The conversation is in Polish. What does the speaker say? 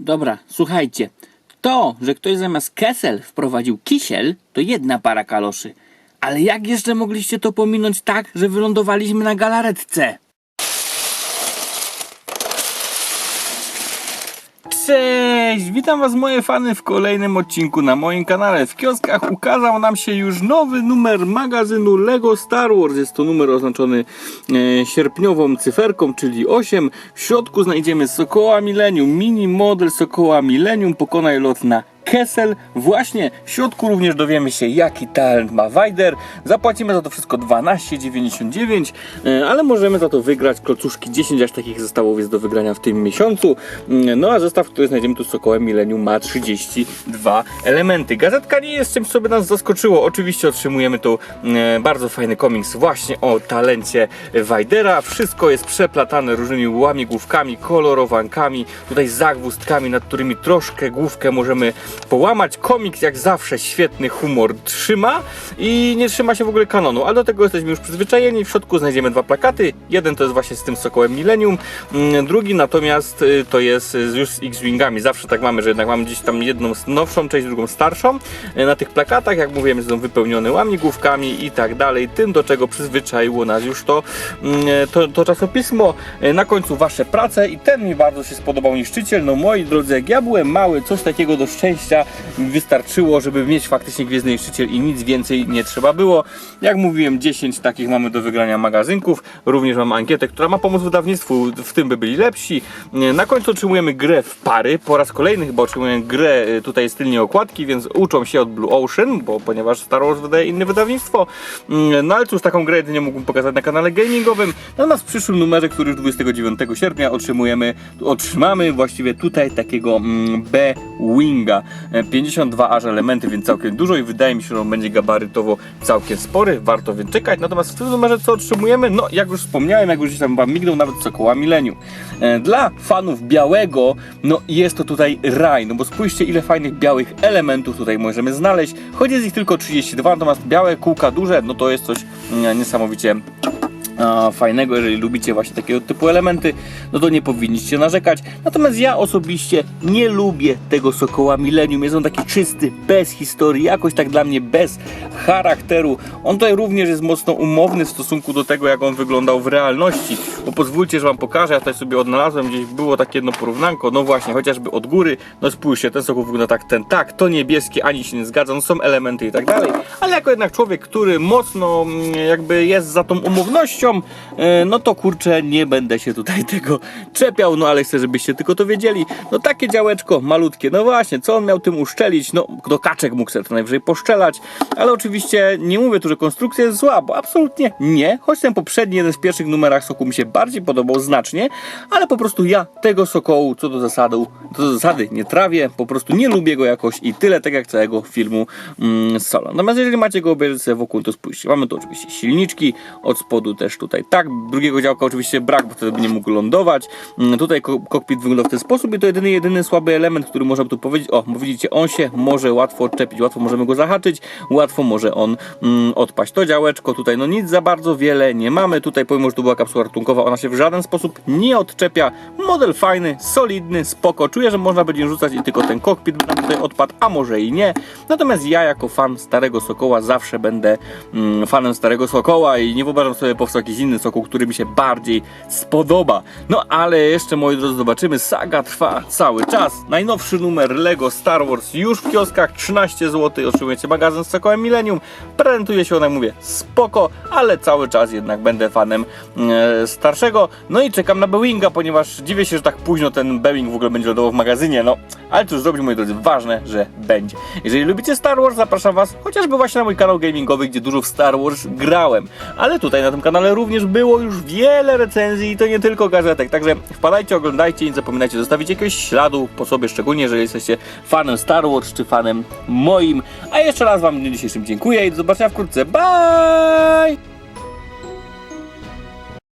Dobra, słuchajcie. To, że ktoś zamiast kesel wprowadził kisiel, to jedna para kaloszy. Ale jak jeszcze mogliście to pominąć tak, że wylądowaliśmy na galaretce? Cześć! Witam was moje fany w kolejnym odcinku na moim kanale. W kioskach ukazał nam się już nowy numer magazynu LEGO Star Wars. Jest to numer oznaczony e, sierpniową cyferką, czyli 8. W środku znajdziemy Sokoła Millennium, mini model Sokoła Millennium. Pokonaj lot na Kessel. Właśnie w środku również dowiemy się, jaki talent ma Wajder. Zapłacimy za to wszystko 12,99, e, ale możemy za to wygrać klocuszki 10, aż takich zestawów jest do wygrania w tym miesiącu. Mm, No a zestaw, który znajdziemy tu z Sokołem Millennium ma 32 elementy. Gazetka nie jest czymś, co by nas zaskoczyło. Oczywiście otrzymujemy tu e, bardzo fajny komiks właśnie o talencie Wajdera. Wszystko jest przeplatane różnymi łamigłówkami, kolorowankami, tutaj zagwózdkami, nad którymi troszkę główkę możemy połamać. Komiks jak zawsze świetny humor trzyma i nie trzyma się w ogóle kanonu, ale do tego jesteśmy już przyzwyczajeni. W środku znajdziemy dwa plakaty. Jeden to jest właśnie z tym Sokołem Millennium, mm, drugi natomiast y, to jest y, już z X-Wingami. Zawsze tak mamy, że jednak mamy gdzieś tam jedną nowszą część, drugą starszą. Y, Na tych plakatach, jak mówiłem, są wypełnione łamigłówkami i tak dalej. Tym, do czego przyzwyczaiło nas już to, mm, to, to czasopismo. Na końcu wasze prace i ten mi bardzo się spodobał niszczyciel. No moi drodzy, jak ja byłem mały, coś takiego do szczęścia wystarczyło, żeby mieć faktycznie Gwiezdny Niszczyciel i nic więcej nie trzeba było. Jak mówiłem, 10 takich mamy do wygrania magazynków. Również mam ankietę, która ma pomóc wydawnictwu, w tym by byli lepsi. Na końcu otrzymujemy grę w pary. Po raz kolejny chyba otrzymujemy grę, y, tutaj jest tylnie okładki, więc uczą się od Blue Ocean, bo ponieważ Star Wars wydaje inne wydawnictwo. Mm, No ale cóż, taką grę jedynie mógłbym pokazać na kanale gamingowym. Natomiast w przyszłym numerze, który już 29 sierpnia otrzymujemy, otrzymamy właściwie tutaj takiego mm, B-Winga. E, 52 aż elementy, więc całkiem dużo i wydaje mi się, że on będzie gabarytowo całkiem spory. Warto więc czekać. Natomiast w tym numerze co otrzymujemy? No jak już wspomniałem, jak już tam wam mignął nawet Sokoła Millennium. E, Dla fanów białego, no jest to tutaj raj, no bo spójrzcie ile fajnych białych elementów tutaj możemy znaleźć. Choć jest ich tylko 32, natomiast białe kółka duże, no to jest coś mm, niesamowicie fajnego, jeżeli lubicie właśnie takiego typu elementy, no to nie powinniście narzekać. Natomiast ja osobiście nie lubię tego Sokoła Millennium. Jest on taki czysty, bez historii, jakoś tak dla mnie bez charakteru. On tutaj również jest mocno umowny w stosunku do tego, jak on wyglądał w realności. Bo pozwólcie, że wam pokażę, ja tutaj sobie odnalazłem, gdzieś było takie jedno porównanko, no właśnie, chociażby od góry, no spójrzcie, ten Sokół wygląda tak, ten tak, to niebieskie, ani się nie zgadza, no są elementy i tak dalej. Ale jako jednak człowiek, który mocno mm, jakby jest za tą umownością, e, no to kurczę, nie będę się tutaj tego czepiał, no ale chcę, żebyście tylko to wiedzieli. No takie działeczko malutkie, no właśnie, co on miał tym uszczelić? No, do kaczek mógł sobie to najwyżej poszczelać, ale oczywiście nie mówię tu, że konstrukcja jest zła, bo absolutnie nie, choć ten poprzedni, jeden z pierwszych numerach Soku mi się bardziej podobał znacznie, ale po prostu ja tego Sokołu, co do zasady, co do zasady nie trawię, po prostu nie lubię go jakoś i tyle, tak jak całego filmu mm, solo. Natomiast jeżeli macie go obejrzeć sobie wokół, to spójrzcie, mamy tu oczywiście silniczki, od spodu też tutaj tak, drugiego działka oczywiście brak, bo wtedy by nie mógł lądować. Mm, Tutaj ko- kokpit wygląda w ten sposób i to jedyny, jedyny słaby element, który można by tu powiedzieć, o, widzicie, on się może łatwo odczepić, łatwo możemy go zahaczyć, łatwo może on mm, odpaść. To działeczko tutaj, no nic za bardzo wiele nie mamy, tutaj pomimo, że tu była kapsuła ratunkowa, ona się w żaden sposób nie odczepia. Model fajny, solidny, spoko, czuję, że można będzie rzucać i tylko ten kokpit by nam tutaj odpadł, a może i nie. Natomiast ja jako fan Starego Sokoła zawsze będę mm, fanem Starego Sokoła i nie wyobrażam sobie powstał jakiś inny Sokół, który mi się bardziej spodoba. No ale jeszcze moi drodzy zobaczymy, saga trwa cały czas. Najnowszy numer LEGO Star Wars już w kioskach, 13 zł, otrzymujecie magazyn z Sokołem Millennium. Prezentuje się on, jak mówię, spoko, ale cały czas jednak będę fanem e, starszego. No i czekam na Boeinga, ponieważ dziwię się, że tak późno ten Boeing w ogóle będzie lodował w magazynie, no ale cóż zrobić moi drodzy, ważne, że będzie. Jeżeli lubicie Star Wars, zapraszam was chociażby właśnie na mój kanał gamingowy, gdzie dużo w Star Wars grałem. Ale tutaj na tym kanale również było już wiele recenzji i to nie tylko gazetek, także wpadajcie, oglądajcie i nie zapominajcie zostawić jakiegoś śladu po sobie, szczególnie jeżeli jesteście fanem Star Wars czy fanem moim. A jeszcze raz wam w dniu dzisiejszym dziękuję i do zobaczenia wkrótce. Bye!